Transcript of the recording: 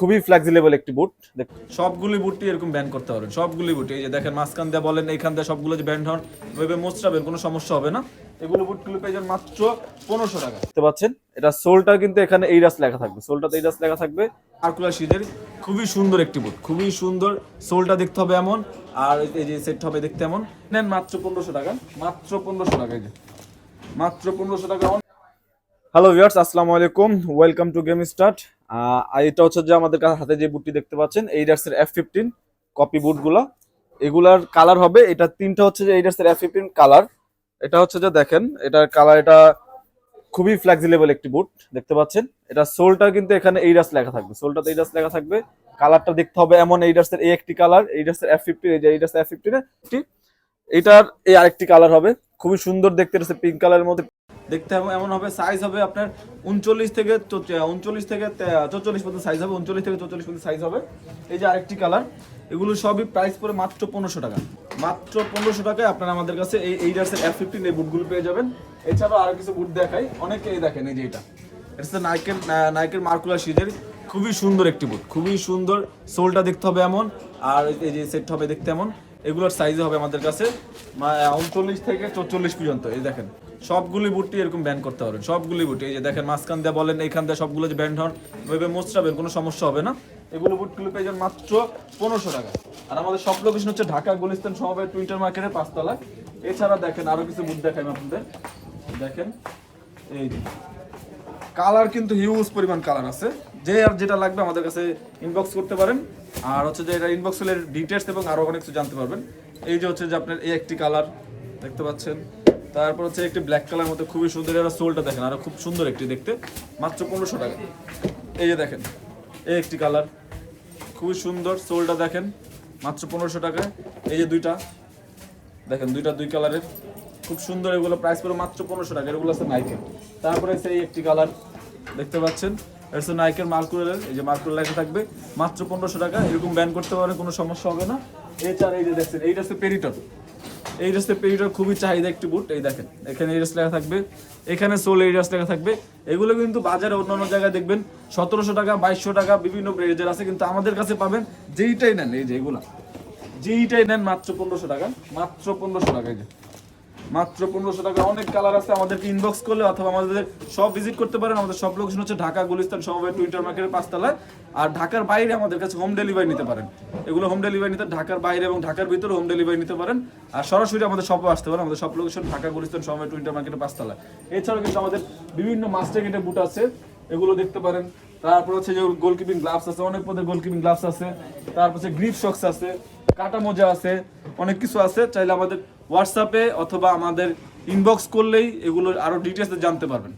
খুবই ফ্লেক্সিবল একটি বুট সবগুলি বুটটি এরকম ব্যান্ড করতে পারবেন সবগুলি বুট এই যে দেখেন মাঝখান দিয়ে বলেন এইখান দিয়ে সবগুলো যে ব্যান্ড হন ওইভাবে মোচড়াবেন কোনো সমস্যা হবে না। এগুলো বুটগুলো পেয়ে মাত্র পনেরোশো টাকা। দেখতে পাচ্ছেন? এটা সোলটা কিন্তু এখানে এই রাস লেখা থাকবে। সোলটাতে এই রাস লেখা থাকবে। সার্কুলার শীতের খুবই সুন্দর একটি বুট খুবই সুন্দর। সোলটা দেখতে হবে এমন আর এই যে সেট হবে দেখতে এমন। নেন মাত্র পনেরোশো টাকা মাত্র পনেরোশো টাকা এই যে। মাত্র পনেরোশো টাকা হ্যালো ভিউয়ার্স আসসালামু আলাইকুম। ওয়েলকাম টু গেম স্টার্ট এটা হচ্ছে যে আমাদের হাতে যে বুটটি দেখতে পাচ্ছেন এইডার্সের এফ ফিফটিন কপি বুটগুলো এগুলার কালার হবে, এটা তিনটা হচ্ছে যে এইডার্সের এফ ফিফটিন কালার এটা হচ্ছে যে দেখেন, এটার কালার এটা খুবই ফ্লেক্সিবল একটি বুট দেখতে পাচ্ছেন। এটা সোলটা কিন্তু এখানে এইডার্স লেখা থাকবে। সোলটাতে এইডার্স লেখা থাকবে। কালারটা দেখতে হবে এমন এইডার্সের এই একটি কালার এইডার্সের এফ ফিফটিন এই যে এইডার্স এফ ফিফটিন এটার এই আরেকটি কালার হবে। খুবই সুন্দর দেখতে পিঙ্ক কালারের মধ্যে। দেখতে এমন হবে সাইজ হবে আপনার উনচল্লিশ থেকে উনচল্লিশ থেকে চৌচল্লিশ পর্যন্ত সাইজ হবে, উনচল্লিশ থেকে চৌচল্লিশ পর্যন্ত সাইজ হবে। এই যে আরেকটি কালার এগুলো সবই প্রাইস পড়ে মাত্র পনেরোশো টাকা। মাত্র পনেরোশো টাকায় আপনারা আমাদের কাছে এই এইডার্সের এফ ফিফটিন এই বুটগুলো পেয়ে যাবেন। এছাড়াও আরও কিছু বুট দেখাই অনেকে এই দেখেন এই যে এটা। এটা নাইকের নাইকের মার্কুলার শীতের খুবই সুন্দর একটি বুট খুবই সুন্দর সোলটা দেখতে হবে এমন, আর এই যে সেট হবে দেখতে এমন। এগুলোর সাইজ হবে আমাদের কাছে উনচল্লিশ থেকে চৌচল্লিশ পর্যন্ত। এই দেখেন, সবগুলি বুটটি এরকম ব্যান্ড করতে পারবেন, সবগুলি বুট এই যে দেখেন, মাঝখান দিয়ে বলেন, এইখান দিয়ে সবগুলো যে ব্যান্ড হন, ওইভাবে মোচড়াবেন, কোনো সমস্যা হবে না। এগুলো বুটগুলো পেয়ে যাবেন মাত্র পনেরোশো টাকা। আর আমাদের সব লোকেশন হচ্ছে ঢাকা গুলিস্তান সমবায় টুইটার মার্কেটের পাঁচতলা। এছাড়া দেখেন আরও কিছু বুট দেখাই আপনাদের। দেখেন, এই কালার কিন্তু হিউজ পরিমাণ কালার আছে। যে আর যেটা লাগবে আমাদের কাছে ইনবক্স করতে পারেন। আর হচ্ছে যে এটা ইনবক্স হলে ডিটেলস এবং আরও অনেক কিছু জানতে পারবেন। এই যে হচ্ছে যে আপনার এই একটি কালার দেখতে পাচ্ছেন। তারপর হচ্ছে একটি ব্ল্যাক কালার মতো খুবই সুন্দর এরা সোলটা দেখেন, আরও খুব সুন্দর একটি দেখতে। মাত্র পনেরোশো টাকা। এই যে দেখেন, এই একটি কালার খুবই সুন্দর সোলটা দেখেন, মাত্র পনেরোশো টাকা এই যে দুইটা, দেখেন দুইটা দুই কালারের খুব সুন্দর এগুলো প্রাইস পড়ে মাত্র পনেরোশো টাকা, এগুলো আছে নাইকের তারপরে সেই একটি কালার দেখতে পাচ্ছেন। এটা হচ্ছে নাইকের মার্কুলারের এই যে মার্কুলার লেখা থাকবে, মাত্র পনেরোশো টাকা, এরকম ব্যান করতে পারেন, কোনো সমস্যা হবে না। এছাড়া এই যে দেখছেন, এইটা হচ্ছে পেরিটর এই ড্রেসের পেরিটর খুবই চাহিদা একটি বুট এই দেখেন, এখানে এই লেখা থাকবে, এখানে সোল এই লেখা থাকবে। এগুলো কিন্তু বাজারে অন্যান্য জায়গায় দেখবেন, সতেরোশো টাকা, বাইশশো টাকা, বিভিন্ন রেঞ্জের আছে, কিন্তু আমাদের কাছে পাবেন, যেইটাই নেন, এই যে এগুলা, যেইটাই নেন, মাত্র পনেরোশো টাকা, মাত্র পনেরোশো টাকা, এই যে। মাত্র পনেরোশো টাকা অনেক কালার আছে, আমাদেরকে ইনবক্স করলে অথবা আমাদের সব ভিজিট করতে পারেন। আমাদের সব লোকেশন হচ্ছে ঢাকা, গুলিস্তান সমবায় টুইটার মার্কেটের পাঁচতলায়। আর ঢাকার বাইরে আমাদের কাছে হোম ডেলিভারি নিতে পারেন। এগুলো হোম ডেলিভারি নিতে, ঢাকার বাইরে এবং ঢাকার ভিতরে হোম ডেলিভারি নিতে পারেন। আর সরাসরি আমাদের শপে আসতে পারেন। আমাদের সব লোকেশন ঢাকা, গুলিস্তান সমবায় টুইটার মার্কেটের পাঁচতলায়। এছাড়াও কিন্তু আমাদের বিভিন্ন মাস্টার গেটের বুট আছে। এগুলো দেখতে পারেন। তারপর হচ্ছে যে গোলকিপিং গ্লাভস আছে, অনেক পদের গোলকিপিং গ্লাভস আছে। তারপর হচ্ছে গ্রিপ শক্স আছে। কাটা মজা আছে, অনেক কিছু আছে, চাইলে আমাদের হোয়াটসঅ্যাপে অথবা আমাদের ইনবক্স করলেই এগুলো আরও ডিটেলসে জানতে পারবেন।